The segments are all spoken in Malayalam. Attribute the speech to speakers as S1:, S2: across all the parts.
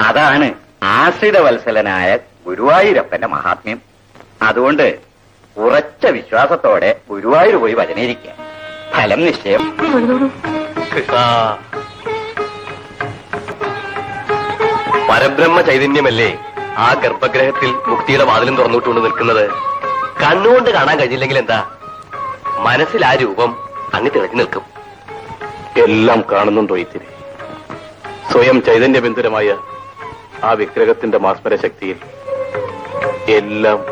S1: അതാണ് ആശ്രിത വത്സലനായ ഗുരുവായൂരപ്പന്റെ മഹാത്മ്യം. അതുകൊണ്ട് ഉറച്ച വിശ്വാസത്തോടെ ഗുരുവായൂർ പോയി വചനയിരിക്കുക ഫലം നിശ്ചയം.
S2: പരബ്രഹ്മ ചൈതന്യമല്ലേ ആ ഗർഭഗ്രഹത്തിൽ മുക്തിയുടെ വാതിലും തുറന്നുകൊണ്ട് നിൽക്കുന്നത്? കണ്ണുകൊണ്ട് കാണാൻ കഴിഞ്ഞില്ലെങ്കിൽ എന്താ? മനസ്സിൽ ആ രൂപം അങ്ങ് തിളച്ചു നിൽക്കും.
S3: എല്ലാം കാണുന്നുണ്ടോ ഇത്തിരി സ്വയം ചൈതന്യബന്ധുരമായ ആ വിഗ്രഹത്തിന്റെ മാസ്മര ശക്തിയിൽ എല്ലാം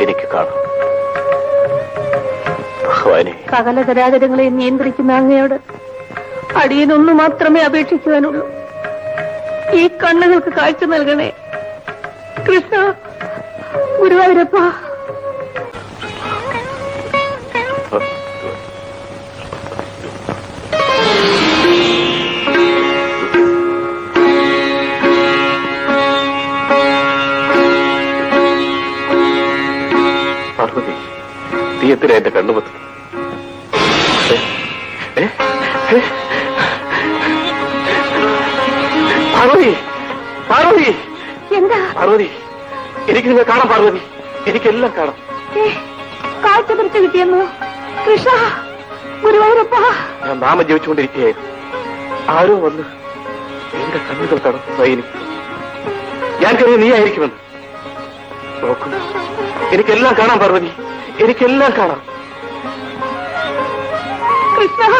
S3: എനിക്ക് കാണാം. ഭഗവാനെ.
S4: സകല ചരാചരങ്ങളെ നിയന്ത്രിക്കുന്ന അങ്ങയോട് അടിയനൊന്നു മാത്രമേ അപേക്ഷിക്കുവാനുള്ളൂ. ഈ കണ്ണുകൾക്ക് കാഴ്ച നൽകണേ. കൃഷ്ണ ഗുരുവായൂരപ്പ.
S3: പാർവതി നീ എന്തിനാ എന്റെ കണ്ണുമത്ത് പാർവതി പാർവതി.
S4: എന്താ?
S3: പാർവതി എനിക്ക് നിങ്ങൾ കാണാം പാർവതി. എനിക്കെല്ലാം കാണാം.
S4: കാഴ്ച പിടിച്ചു കിട്ടിയെന്നു? കൃഷ്ണ ഗുരുവായൂരപ്പ.
S3: ഞാൻ നാമം ജപിച്ചുകൊണ്ടിരിക്കുകയായിരുന്നു. ആരോ വന്ന് എന്റെ കണ്ണുകൾ കടന്നു എനിക്ക്. ഞാൻ കരുതി നീ ആയിരിക്കുമെന്ന്. നോക്കൂ. എനിക്കെല്ലാം കാണാം പാർവതി. എനിക്കെല്ലാം കാണാം.
S4: കൃഷ്ണ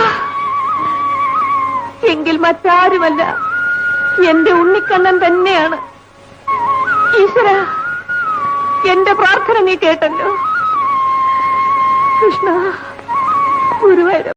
S4: എങ്കിൽ മറ്റാരുമല്ല എന്റെ ഉണ്ണിക്കണ്ണൻ തന്നെയാണ്. ഈശ്വര എന്റെ പ്രാർത്ഥന നീ കേട്ടല്ലോ. കൃഷ്ണ ഗുരുവായൂരപ്പ